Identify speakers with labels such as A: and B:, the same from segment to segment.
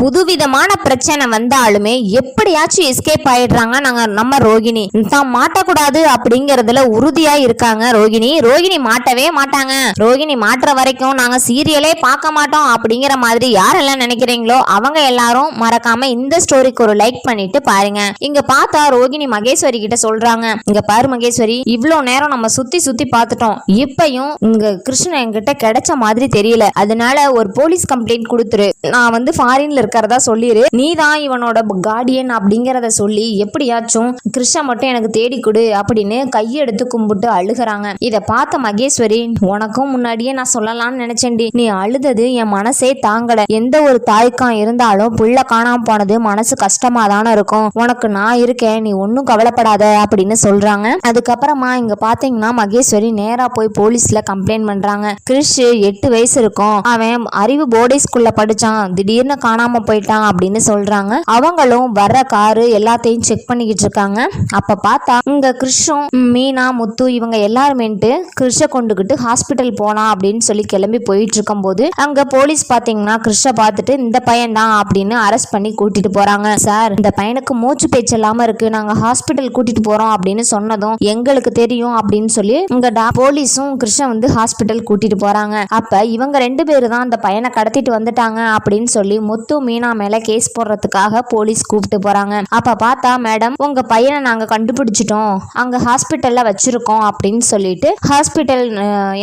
A: புதுவிதமான பிரச்சனை வந்தாலுமே எப்படியாச்சும் எஸ்கேப் ஆயிடுறாங்க. நாங்க நம்ம ரோகிணி. தான் மாட்டக்கூடாது அப்படிங்கறதுல உறுதியா இருக்காங்க ரோகிணி. ரோகிணி மாட்டவே மாட்டாங்க. ரோகிணி மாட்டுற வரைக்கும் நாங்க சீரியலே பார்க்க மாட்டோம் அப்படிங்கிற மாதிரி யாரெல்லாம் நினைக்கிறீங்களோ அவங்க எல்லாரும் மறக்காம இந்த ஸ்டோரிக்கு ஒரு லைக் பண்ணிட்டு பாருங்க. இங்க பார்த்தா ரோகிணி மகேஸ்வரி கிட்ட சொல்றாங்க. இங்க பாரு மகேஸ்வரி இவ்வளவு நேரம் நம்ம சுத்தி சுத்தி பார்த்துட்டோம். இப்பையும் இங்க கிருஷ்ணன் என்கிட்ட கிடைச்ச மாதிரி தெரியல. அதனால ஒரு போலீஸ் கம்ப்ளைண்ட் கொடுத்துரு. நான் வந்து ஃபாரின்ல இருக்கிறதா சொல்லிரு. நீ தான் இவனோட கார்டியன் அப்படிங்கறத சொல்லி எப்படியாச்சும் கிருஷ்ணா மட்டும் எனக்கு தேடி கொடு அப்படின்னு கையெடுத்து கும்பிட்டு அழுகுறாங்க. இத பார்த்த மகேஸ்வரி உனக்கும் முன்னாடியே நான் சொல்லலாம்னு நினைச்சேன்டி. நீ அழுதது என் மனசே தாங்கல. எந்த ஒரு தாய்க்கம் இருந்தாலும் புள்ள காணாம போனது மனசு கஷ்டமா தானே இருக்கும். உனக்கு நான் இருக்கேன் நீ ஒன்னும் கவலைப்படாத அப்படின்னு சொல்றாங்க. அதுக்கப்புறமா இங்க பாத்தீங்கன்னா மகேஸ்வரி நேரா போய் போலீஸ்ல கம்ப்ளைண்ட் பண்றாங்க. கிறிஷ் எட்டு வயசு இருக்கும். அவன் அறிவு போர்டே ஸ்கூல்ல படிச்சான். திடீர்னு காணாம போயிட்டான் அப்படின்னு சொல்றாங்க. அவங்களும் வர்ற காரு எல்லாத்தையும் செக் பண்ணிக்கிட்டு இருக்காங்க. அப்ப பார்த்தா இங்க கிறிஷும் மீனா முத்து இவங்க எல்லாருமேன்ட்டு கிறிஷ கொண்டுகிட்டு ஹாஸ்பிட்டல் போனா அப்படின்னு சொல்லி கிளம்பி போயிட்டு இருக்கும்போது அங்க போலீஸ் பாத்தீங்கன்னா கிறிஷ பார்த்துட்டு இந்த பையன் தான் அப்படின்னு அரெஸ்ட் பண்ணி கூட்டிட்டு போறாங்க. சார் இந்த பையனுக்கு மூச்சு பேச்சு இல்லாம இருக்கு. நாங்க ஹாஸ்பிட்டல் கூட்டிட்டு போறோம் அப்படின்னு சொன்னதும் எங்களுக்கு தெரியும் அப்படின்னு சொல்லி இங்க டா- போலீஸும் கிருஷ்ண வந்து ஹாஸ்பிட்டல் கூட்டிட்டு போறாங்க. அப்ப இவங்க ரெண்டு பேரும் தான் அந்த பையனை கடத்திட்டு வந்துட்டாங்க அப்படின்னு சொல்லி முத்து மீனா மேல கேஸ் போடுறதுக்காக போலீஸ் கூப்பிட்டு போறாங்க. அப்ப பார்த்தா மேடம் உங்க பையனை நாங்க கண்டுபிடிச்சிட்டோம். அங்க ஹாஸ்பிட்டல்ல வச்சிருக்கோம் அப்படின்னு சொல்லிட்டு ஹாஸ்பிட்டல்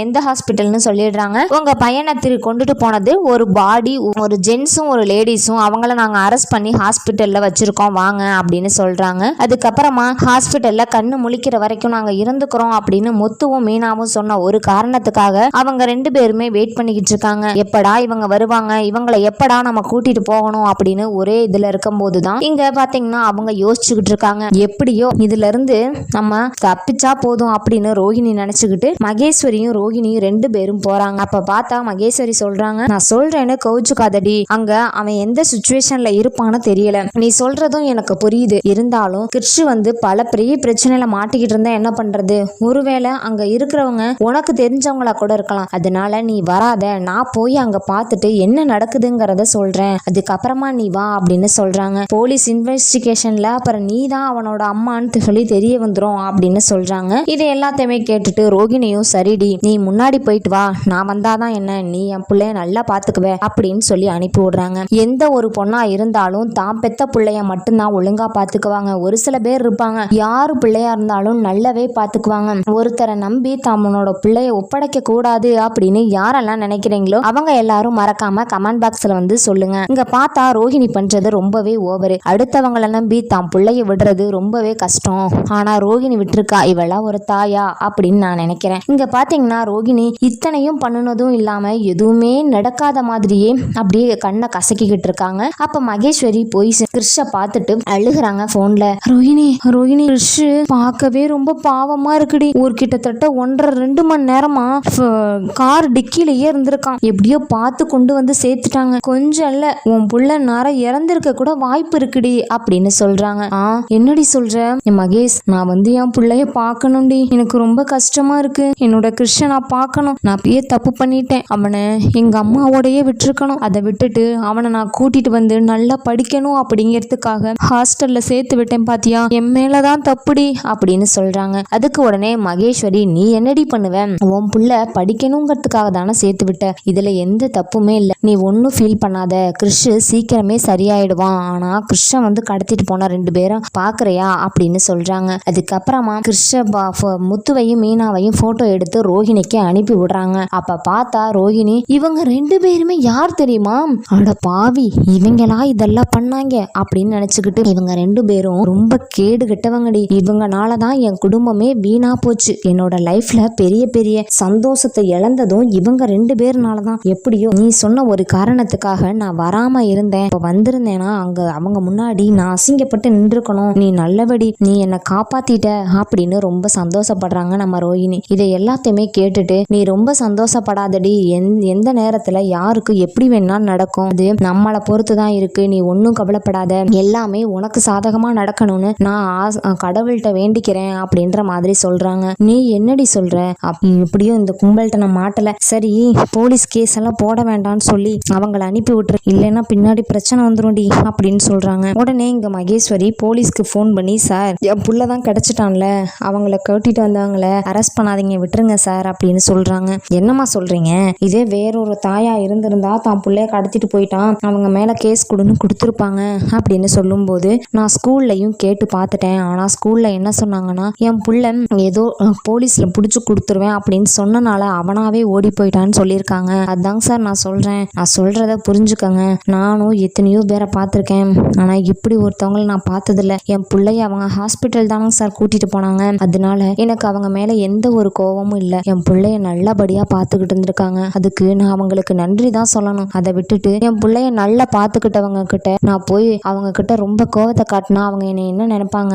A: எந்த ஹாஸ்பிட்டல்னு சொல்லிடுறாங்க. உங்க பையனை திரு கொண்டுட்டு போனது ஒரு பாடி ஒரு ஜென்ஸும் ஒரு லேடிஸும் அவங்கள நாங்க அரெஸ்ட் பண்ணி ஹாஸ்பிட்டல்ல வச்சிருக்கோம். வாங்க அப்படின்னு சொல்றாங்க. அதுக்கப்புறமா ஹாஸ்பிட்டல்ல கண்ணு முழிக்கிற வரைக்கும் நாங்க இருந்துக்கிறோம் அப்படின்னு முத்துவும் மீனாவும் சொன்ன ஒரு காரணத்துக்காக அவங்க ரெண்டு பேருமே வெயிட் பண்ணிக்கிட்டு இருக்காங்க. எப்படா இவங்க வருவாங்க? இவங்களை எப்படா நம்ம கூட்டிட்டு போகணும் அப்படின்னு ஒரே இதுல இருக்கும்போது தான் இங்க பாத்தீங்கன்னா அவங்க யோசிச்சுக்கிட்டு இருக்காங்க. எப்படியோ இதுல இருந்து நம்ம தப்பிச்சா போதும் அப்படின்னு ரோஹிணி நினைச்சுக்கிட்டு மகேஸ்வரியும் ரோஹிணியும் ரெண்டு பேரும் போறாங்க. அப்ப பார்த்தா மகேஸ்வரி சொல்றாங்க நான் சொல்றேன்னு கவுச்சுக்காதடி. அங்க அவன் எந்த சுச்சுவேஷன்ல இருப்பான்னு தெரியல. நீ சொல்றதும் எனக்கு புரியுது. இருந்தாலும் கிறிஷ் வந்து பல பெரிய பிரச்சனையில மாட்டிக்கிட்டு இருந்தா என்ன பண்றது? ஒருவேளை அங்க இருக்கிறவங்க உனக்கு தெரிஞ்சவங்களா கூட இருக்கலாம். அதனால நீ வராத. நான் போய் அங்க பார்த்துட்டு என்ன நடக்குதுங்கிறத சொல்றேன். அதுக்கப்புறமா நீ வா அப்படின்னு சொல்றாங்க. போலீஸ் இன்வெஸ்டிகேஷன்ல அப்புறம் நீ தான் அவனோட அம்மான்னு சொல்லி தெரிய வந்துரும் அப்படின்னு சொல்றாங்க. இது எல்லாத்தையுமே கேட்டுட்டு ரோகிணியும் சரிடி நீ முன்னாடி போயிட்டு வா. நான் வந்தாதான் என்ன நீ என் பிள்ளைய நல்லா பாத்துக்குவ அப்படின்னு சொல்லி அனுப்பி விடுறாங்க. எந்த ஒரு பொண்ணா இருந்தாலும் தான் பெத்த பிள்ளைய மட்டும்தான் ஒழுங்கா பாத்துக்குவாங்க. ஒரு சில பேர் இருப்பாங்க. யாரு பிள்ளையா இருந்தாலும் நல்லாவே பாத்துக்குவாங்க. ஒருத்தரை நம்பி தம்மனோட பிள்ளைய ஒப்படைக்க கூடாது அப்படின்னு யாரெல்லாம் நினைக்கிறீங்களோ அவங்க எல்லாரும் மறக்காம கமெண்ட் பாக்ஸ்ல வந்து சொல்லுங்க. இங்க பார்த்தா ரோஹிணி பண்ணுறது ரொம்பவே ஓவரு அடுத்தவங்கள நம்பி தான் பிள்ளைய விடுறது ரொம்பவே கஷ்டம். ஆனால் ரோகிணி விட்டுருக்கா இவெல்லாம் ஒரு தாயா அப்படின்னு நான் நினைக்கிறேன். இங்கே பார்த்தீங்கன்னா ரோகிணி இத்தனையும் பண்ணுனதும் இல்லாமல் எதுவுமே நடக்காத மாதிரியே அப்படியே கண்ணை கசக்கிக்கிட்டு இருக்காங்க. அப்போ மகேஸ்வரி போய் சி- கிறிஷ பார்த்துட்டு அழுகுறாங்க ஃபோனில் ரோஹிணி ரோஹிணி கிறிஷ் பார்க்கவே ரொம்ப பாவமாக இருக்குடி. ஒரு கிட்டத்தட்ட ஒன்றரை ரெண்டு மணி நேரமா கார் டிக்கிலேயே இருந்திருக்கான். எப்படியோ பார்த்து கொண்டு வந்து சேர்த்துட்டாங்க. கொஞ்சம் இல்லை உன் புள்ள நார இறந்திருக்க கூட வாய்ப்பு இருக்குடி அப்படின்னு சொல்றாங்க. ஆ என்னடி சொல்ற? மகேஷ் நான் வந்து என் பிள்ளைய பார்க்கணும்டி. எனக்கு ரொம்ப கஷ்டமா இருக்கு. என்னோட கிருஷ்ண நான் பார்க்கணும். நான் அப்பயே தப்பு பண்ணிட்டேன். அவனை எங்க அம்மாவோடயே விட்டுருக்கணும். அதை விட்டுட்டு அவனை நான் கூட்டிட்டு வந்து நல்லா படிக்கணும் அப்படிங்கிறதுக்காக ஹாஸ்டல்ல சேர்த்து விட்டேன் பாத்தியா? என் மேலதான் தப்புடி அப்படின்னு சொல்றாங்க. அதுக்கு உடனே மகேஸ்வரி நீ என்னடி பண்ணுவ? உன் புள்ள படிக்கணுங்கிறதுக்காக தானே சேர்த்து விட்ட. இதுல எந்த தப்புமே இல்லை. நீ ஒன்றும் ஃபீல் பண்ணாத. கிறிஷ் சீக்கிரமே சரியாயிடுவான். ஆனா கிருஷ்ணன் வந்து கடத்திட்டு போன ரெண்டு பேரும் பாக்குறியா? அப்படின்னு சொல்றாங்க. அதுக்கப்புறமா கிருஷ்ண பா- ஃபோ- முத்துவையும் மீனாவையும் போட்டோ எடுத்து ரோஹிணிக்கு அனுப்பி விடுறாங்க. அப்ப பார்த்தா ரோஹிணி இவங்க ரெண்டு பேருமே யார் தெரியுமா? அட பாவி இவங்களா இதெல்லாம் பண்ணாங்க? அப்படின்னு நினைச்சுக்கிட்டு இவங்க ரெண்டு பேரும் ரொம்ப கேடு கெட்டவங்கடி. இவங்கனால தான் என் குடும்பமே வீணா போச்சு. என்னோட லைஃப்ல பெரிய பெரிய சந்தோஷத்தை இழந்ததும் இவங்க ரெண்டு பேர்னால தான். எப்படியோ நீ சொன்ன ஒரு காரணத்துக்காக நான் வராம இருந்தேன். இப்ப வந்திருந்தேனா அங்க அவங்க முன்னாடி நான் அசிங்கப்பட்டு நின்றுக்கணும் நீ நல்லபடி நீ என்னை காப்பாத்திட்ட அப்படின்னு ரொம்ப சந்தோஷப்படுறாங்க நம்ம ரோஹிணி. இதை எல்லாத்தையுமே கேட்டுட்டு நீ ரொம்ப சந்தோஷப்படாதடி. எந்- எந்த நேரத்துல யாருக்கு எப்படி வேணாலும் நடக்கும். அது நம்மளை பொறுத்து தான் இருக்கு. நீ ஒன்றும் கவலைப்படாத. எல்லாமே உனக்கு சாதகமா நடக்கணும்னு நான் கடவுள்கிட்ட வேண்டிக்கிறேன் அப்படின்ற மாதிரி சொல்றாங்க. நீ என்னடி சொல்ற? இப்படியும் இந்த கும்பல்கிட்ட நான் மாட்டல. சரி போலீஸ் கேஸ் எல்லாம் போட வேண்டாம்னு சொல்லி அவங்களை அனுப்பி விட்டுரு. இல்லைன்னா பின்னாடி பிரச்சனை வந்துரும்டி அப்படின்னு சொல்றாங்க. உடனே இங்க மகேஸ்வரி போலீஸ்க்கு ஃபோன் பண்ணி சார் என் புள்ள தான் கிடைச்சிட்டான்ல. அவங்கள கட்டிட்டு வந்தவங்கள அரெஸ்ட் பண்ணாதீங்க விட்டுருங்க சார் அப்படின்னு சொல்றாங்க. என்னம்மா சொல்றீங்க? இதே வேறொரு தாயா இருந்திருந்தா தான் பிள்ளைய கடத்திட்டு போயிட்டான். அவங்க மேல கேஸ் கொடுன்னு கொடுத்துருப்பாங்க அப்படின்னு சொல்லும்போது நான் ஸ்கூல்லையும் கேட்டு பார்த்துட்டேன். ஆனா ஸ்கூல்ல என்ன சொன்னாங்கன்னா என் புள்ள ஏதோ போலீஸில் போலீஸ்ல கொடுத்துருவேன் அப்படின்னு சொன்னனால அவனாவே ஓடி போயிட்டான்னு சொல்லியிருக்காங்க. அதாங்க சார் நான் சொல்றேன். நான் சொல்றத புரிஞ்சுக்கங்க. நானும் எத்தனையோ பேரை பார்த்துருக்கேன். ஆனால் இப்படி ஒருத்தவங்கள நான் பார்த்ததில்ல. என் பிள்ளைய அவங்க ஹாஸ்பிட்டல் தானங்க சார் கூட்டிகிட்டு போனாங்க. அதனால எனக்கு அவங்க மேலே எந்த ஒரு கோவமும் இல்லை. என் பிள்ளைய நல்லபடியாக பார்த்துக்கிட்டு இருந்திருக்காங்க. அதுக்கு நான் அவங்களுக்கு நன்றி தான் சொல்லணும். அதை விட்டுட்டு என் பிள்ளைய நல்லா பார்த்துக்கிட்டவங்க கிட்ட நான் போய் அவங்க கிட்ட ரொம்ப கோவத்தை காட்டினா அவங்க என்னை என்ன நினைப்பாங்க?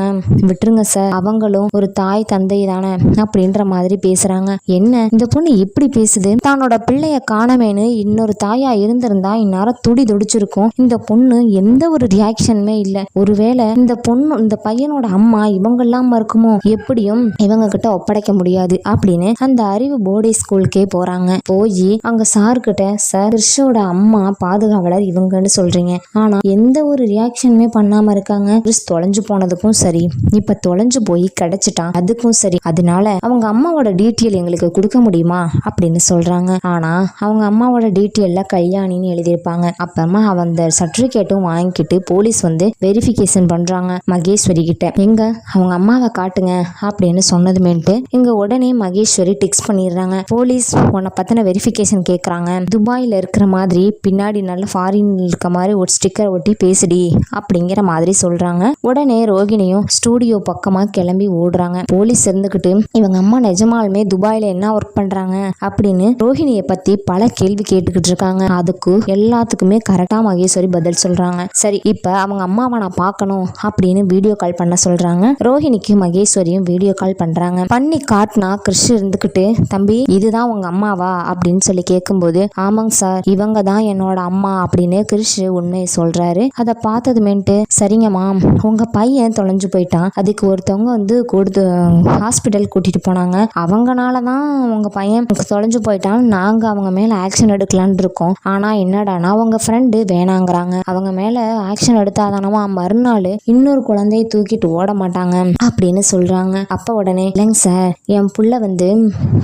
A: விட்டுருங்க சார் அவங்களும் ஒரு தாய் தந்தை தானே அப்படின்ற மாதிரி பேசுறாங்க. என்ன? இந்த பொண்ணு இப்படி பேசுது? தன்னோட பிள்ளைய காணமேனு இன்னொரு தாயா இருந்திருந்தா இந்நேரம் துடி துடிச்சு துடிச்சிருக்கும் இந்த பொண்ணு எந்த ஒரு ரியாக்ஷனுமே இல்லை. ஒருவேளை இந்த பொண்ணு இந்த பையனோட அம்மா இவங்க இல்லாம இருக்குமோ? எப்படியும் இவங்க கிட்ட ஒப்படைக்க முடியாது அப்படின்னு அந்த அறிவு போர்டே ஸ்கூலுக்கே போறாங்க. போய் அங்க சார் கிட்ட சார் ரிஷோட அம்மா பாதுகாவலர் இவங்கன்னு சொல்றீங்க. ஆனா எந்த ஒரு ரியாக்ஷனுமே பண்ணாம இருக்காங்க. கிறிஸ் தொலைஞ்சு போனதுக்கும் சரி. இப்ப தொலைஞ்சு போய் கிடைச்சிட்டான் அதுக்கும் சரி. அதனால அவங்க அம்மாவோட டீட்டெயில் எங்களுக்கு கொடுக்க முடியுமா? அப்படின்னு சொல்றாங்க. ஆனா அவங்க அம்மாவோட டீட்டெயில்ல கல்யாணின்னு எழுதியிருப்பாங்க. அப்புறமா அவ அந்த சர்டிபிகேட்டும் வாங்கிக்கிட்டு போலீஸ் வந்து வெரிஃபிகேஷன் பண்றாங்க மகேஸ்வரி கிட்ட. எங்க? அவங்க அம்மாவை காட்டுங்க அப்படின்னு சொன்னதுமேட்டு இங்க உடனே மகேஸ்வரி டெக்ஸ்ட் பண்ணிடுறாங்க. போலீஸ் உன்னை பத்தின வெரிஃபிகேஷன் கேட்குறாங்க துபாயில் இருக்கிற மாதிரி பின்னாடி நல்ல ஃபாரின் இருக்க மாதிரி ஒரு ஸ்டிக்கர் ஒட்டி பேசுடி அப்படிங்கிற மாதிரி சொல்றாங்க. உடனே ரோகிணியும் ஸ்டூடியோ பக்கமா கிளம்பி ஓடுறாங்க. போலீஸ் இருந்துகிட்டு இவங்க அம்மா நிஜமாலுமே துபாயில என்ன ஒர்க் பண்றாங்க அப்படின்னு ரோஹிணியை பத்தி பல கேள்வி கேட்டுக்கிட்டு இருக்காங்க. அதுக்கு எல்லாத்துக்குமே கரெக்ட் மகேஸ்வரி பதில் சொல்றாங்க. சரி இப்ப அவங்க அம்மாவை நான் பார்க்கணும் அப்படின்னு வீடியோ கால் பண்ண சொல்றாங்க. ரோஹிணிக்கு மகேஸ்வரியும் வீடியோ கால் பண்றாங்க. பண்ணி காட்டினா கிறிஷ் இருந்துகிட்டு தம்பி இதுதான் உங்க அம்மாவா? அப்படின்னு சொல்லி கேட்கும்போது ஆமாங்க சார் இவங்க தான் என்னோட அம்மா அப்படின்னு கிறிஷ் உண்மையை சொல்றாரு. அதை பார்த்ததுமேட்டு சரிங்கம்மா உங்க பையன் தொலைஞ்சு போயிட்டான். அதுக்கு ஒருத்தவங்க வந்து கொடுத்து ஹாஸ்பிட்டல் கூட்டிட்டு போனாங்க. அவங்கனால தான் உங்க பையன் தொலைஞ்சு போயிட்டான் நாங்க அவங்க மேல ஆக்ஷன் எடுக்கலான் இருக்கோம். ஆனா என்னடானா உங்க ஃப்ரெண்டு வேணாங்கிறாங்க அவங்க மேல ஆக்ஷன் எடுத்தாதானமா மறுநாள் இன்னொரு குழந்தையை தூக்கிட்டு ஓட மாட்டாங்க அப்படின்னு சொல்றாங்க. அப்ப உடனே இல்லைங்க சார் என் புள்ள வந்து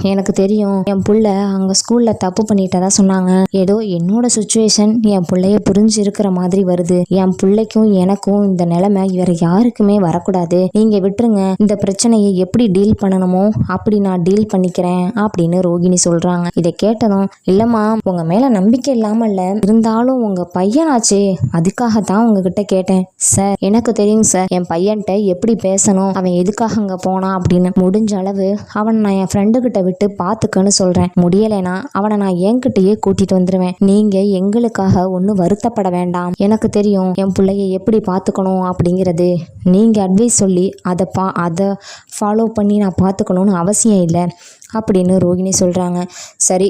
A: எனக்கு தெரியும். என் புள்ள அங்க ஸ்கூல்ல தப்பு பண்ணிட்டதா சொன்னாங்க. ஏதோ என்னோட சுச்சுவேஷன் என் பிள்ளைய புரிஞ்சு இருக்கிற மாதிரி வருது. என் பிள்ளைக்கும் எனக்கும் இந்த நிலைமை வேற யாருக்குமே வரக்கூடாது. நீங்க விட்டுருங்க. இந்த பிரச்சனையை எப்படி டீல் பண்ணணுமோ அப்படி நான் டீல் பண்ணிக்கிறேன் அப்படின்னு ரோகிணி சொல்றாங்க. இதை கேட்டதும் இல்லம்மா உங்க மேல நம்பிக்கை இல்லாமல் இருந்தாலும் இருந்தாலும் உங்கள் பையனாச்சே. அதுக்காக தான் உங்ககிட்ட கேட்டேன். சார் எனக்கு தெரியும் சார். என் பையன்கிட்ட எப்படி பேசணும்? அவன் எதுக்காக அங்கே போனான் அப்படின்னு. முடிஞ்ச அளவு அவனை நான் என் ஃப்ரெண்டு கிட்ட விட்டு பார்த்துக்கன்னு சொல்கிறேன் முடியலைனா அவனை நான் என்கிட்டயே கூட்டிட்டு வந்துடுவேன் நீங்கள் எங்களுக்காக ஒன்றும் வருத்தப்பட வேண்டாம். எனக்கு தெரியும் என் பிள்ளைய எப்படி பார்த்துக்கணும் அப்படிங்கிறது. நீங்கள் அட்வைஸ் சொல்லி அதை பா அதை ஃபாலோ பண்ணி நான் பார்த்துக்கணும்னு அவசியம் இல்லை. அப்படின்னு ரோகிணி சொல்கிறாங்க சரி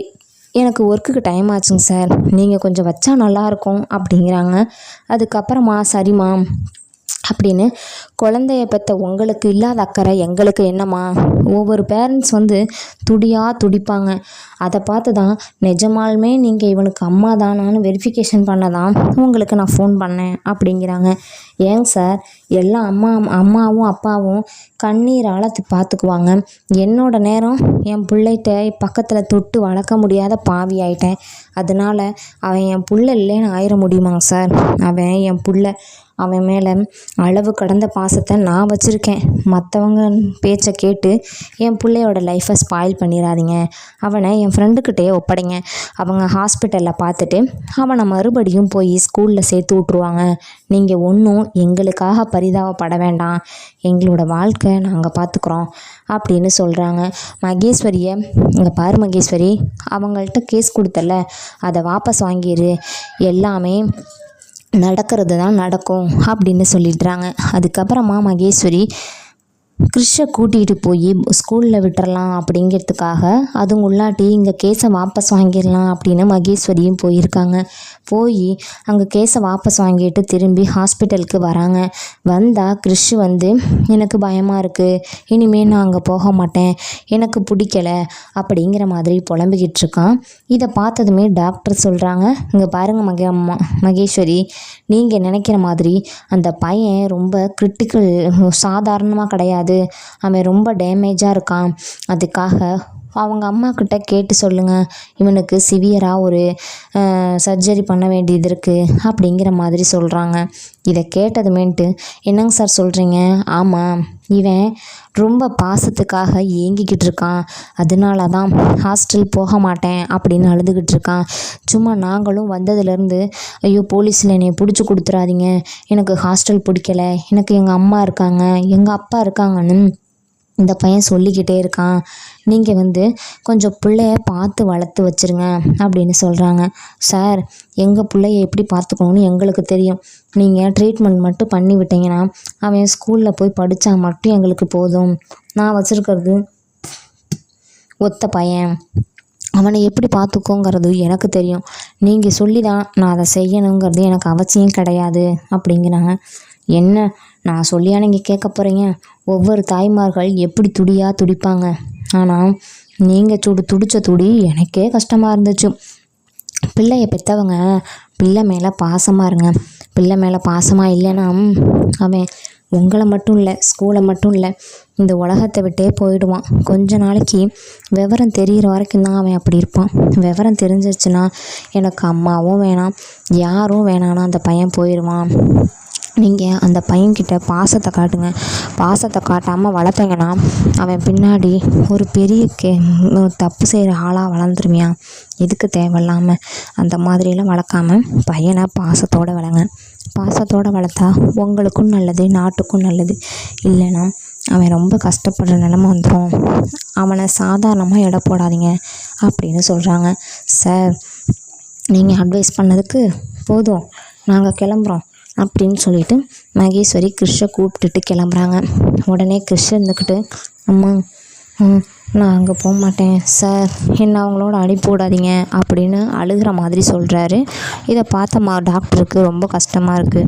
A: எனக்கு ஒர்க்குக்கு டைம் ஆச்சுங்க சார் நீங்கள் கொஞ்சம் வச்சா நல்லாயிருக்கும் அப்படிங்கிறாங்க. அதுக்கப்புறமா சரிம்மா அப்படின்னு குழந்தைய பெற்ற உங்களுக்கு இல்லாத அக்கறை எங்களுக்கு என்னம்மா? ஒவ்வொரு பேரண்ட்ஸ் வந்து துடியாக துடிப்பாங்க. அதை பார்த்து தான் நிஜமாலுமே நீங்கள் இவனுக்கு அம்மா தானான்னு வெரிஃபிகேஷன் பண்ண தான் உங்களுக்கு நான் ஃபோன் பண்ணேன் அப்படிங்கிறாங்க. ஏங்க சார்? எல்லா அம்மா அம்மாவும் அப்பாவும் கண்ணீரால் பார்த்துக்குவாங்க என்னோட நேரம் என் பிள்ளைகிட்ட பக்கத்தில் தொட்டு வளர்க்க முடியாத பாவி ஆயிட்டேன். அதனால அவன் என் புள்ள இல்லைன்னு ஆயிட முடியுமாங்க சார்? அவன் என் புள்ள அவன் மேலே அளவு கடந்த பாசத்தை நான் வச்சுருக்கேன். மற்றவங்க பேச்சை கேட்டு என் பிள்ளையோட லைஃப்பை ஸ்பாயில் பண்ணிடாதீங்க அவனை என் ஃப்ரெண்டுக்கிட்டே ஒப்படைங்க. அவங்க ஹாஸ்பிட்டலில் பார்த்துட்டு அவனை மறுபடியும் போய் ஸ்கூலில் சேர்த்து விட்ருவாங்க நீங்கள் ஒன்றும் எங்களுக்காக பரிதாபப்பட வேண்டாம். எங்களோட வாழ்க்கை நாங்கள் பார்த்துக்குறோம் அப்படின்னு சொல்கிறாங்க மகேஸ்வரியை இங்கே பாரு மகேஸ்வரி அவங்கள்ட்ட கேஸ் கொடுத்தல அதை வாபஸ் வாங்கிடு எல்லாமே நடக்கிறது தான் நடக்கும் அப்படின்னு சொல்லிடுறாங்க. அதுக்கப்புறமா மகேஸ்வரி கிறிஷை கூட்டிகிட்டு போய் ஸ்கூலில் விட்டுறலாம் அப்படிங்கிறதுக்காக அதுங்குள்ளாட்டி இங்கே கேஸை வாபஸ் வாங்கிடலாம் அப்படின்னு மகேஸ்வரியும் போயிருக்காங்க. போய் அங்கே கேஸை வாபஸ் வாங்கிட்டு திரும்பி ஹாஸ்பிட்டலுக்கு வராங்க. வந்தால் கிறிஷ் வந்து எனக்கு பயமாக இருக்குது இனிமேல் நான் அங்கே போக மாட்டேன். எனக்கு பிடிக்கல. அப்படிங்கிற மாதிரி புலம்பிக்கிட்டு இருக்கான். இதை பார்த்ததுமே டாக்டர் சொல்கிறாங்க இங்கே பாருங்கள் மகே மகேஸ்வரி நீங்கள் நினைக்கிற மாதிரி அந்த பையன் ரொம்ப கிரிட்டிக்கல் சாதாரணமாக கிடையாது. அவன் ரொம்ப டேமேஜாக இருக்கான். அதுக்காக அவங்க அம்மா கிட்ட கேட்டு சொல்லுங்கள் இவனுக்கு சிவியராக ஒரு சர்ஜரி பண்ண வேண்டியது இருக்குது அப்படிங்கிற மாதிரி சொல்கிறாங்க இதை கேட்டதுமேன்ட்டு என்னங்க சார் சொல்கிறீங்க ஆமாம் இவன் ரொம்ப பாசத்துக்காக ஏங்கிக்கிட்டு இருக்கான். அதனால தான் ஹாஸ்டல் போக மாட்டேன் அப்படின்னு அழுதுகிட்டு இருக்கான். சும்மா நாங்களும் வந்ததுலேருந்து ஐயோ போலீஸில் என்னை பிடிச்சி கொடுத்துறாதீங்க. எனக்கு ஹாஸ்டல் பிடிக்கல. எனக்கு எங்கள் அம்மா இருக்காங்க. எங்கள் அப்பா இருக்காங்கன்னு இந்த பையன் சொல்லிக்கிட்டே இருக்கான். நீங்கள் வந்து கொஞ்சம் பிள்ளைய பார்த்து வளர்த்து வச்சிருங்க அப்படின்னு சொல்கிறாங்க சார் எங்கள் பிள்ளைய எப்படி பார்த்துக்கணும்னு எங்களுக்கு தெரியும். நீங்கள் ட்ரீட்மெண்ட் மட்டும் பண்ணி விட்டீங்கன்னா அவன் ஸ்கூலில் போய் படித்தா மட்டும் எங்களுக்கு போதும். நான் வச்சுருக்கிறது ஒத்த பையன். அவனை எப்படி பார்த்துக்கோங்கிறது எனக்கு தெரியும். நீங்கள் சொல்லி தான் நான் அதை செய்யணுங்கிறது எனக்கு அவசியம் கிடையாது அப்படிங்கிறாங்க. என்ன? நான் சொல்லியா நீங்கள் கேட்க போகிறீங்க ஒவ்வொரு தாய்மார்கள் எப்படி துடியாக துடிப்பாங்க? ஆனால் நீங்கள் சுடு துடிச்ச துடி எனக்கே கஷ்டமாக இருந்துச்சு. பிள்ளைய பெற்றவங்க பிள்ளை மேலே பாசமாக இருங்க. பிள்ளை மேலே பாசமாக இல்லைன்னா அவன் உங்களை மட்டும் இல்லை ஸ்கூலை மட்டும் இல்லை இந்த உலகத்தை விட்டே போயிடுவான். கொஞ்ச நாளைக்கு விவரம் தெரிகிற வரைக்கும் தான் அவன் அப்படி இருப்பான். விவரம் தெரிஞ்சிச்சுன்னா எனக்கு அம்மாவும் வேணாம் யாரும் வேணான்னா அந்த பையன் போயிடுவான் நீங்கள் அந்த பையன்கிட்ட பாசத்தை காட்டுங்க. பாசத்தை காட்டாமல் வளர்த்தீங்கன்னா அவன் பின்னாடி ஒரு பெரிய கே தப்பு செய்கிற ஆளாக வளர்ந்துருமியா? எதுக்கு தேவையில்லாமல் அந்த மாதிரியெல்லாம் வளர்க்காம பையனை பாசத்தோடு வளங்க. பாசத்தோடு வளர்த்தா உங்களுக்கும் நல்லது நாட்டுக்கும் நல்லது. இல்லைன்னா அவன் ரொம்ப கஷ்டப்படுற நிலமை வந்துடும் அவனை சாதாரணமாக எடை போடாதீங்க அப்படின்னு சொல்கிறாங்க சார் நீங்கள் அட்வைஸ் பண்ணதுக்கு போதும். நாங்கள் கிளம்புறோம். அப்படின்னு சொல்லிட்டு மகேஸ்வரி கிறிஷை கூப்பிட்டுட்டு கிளம்புறாங்க. உடனே கிருஷ்ண இருந்துக்கிட்டு அம்மா நான் அங்கே போக மாட்டேன். சார் என்ன அவங்களோட அனுப்பி விடாதீங்க அப்படின்னு அழுகிற மாதிரி சொல்கிறாரு இதை பார்த்த மா டாக்டருக்கு ரொம்ப கஷ்டமாக இருக்குது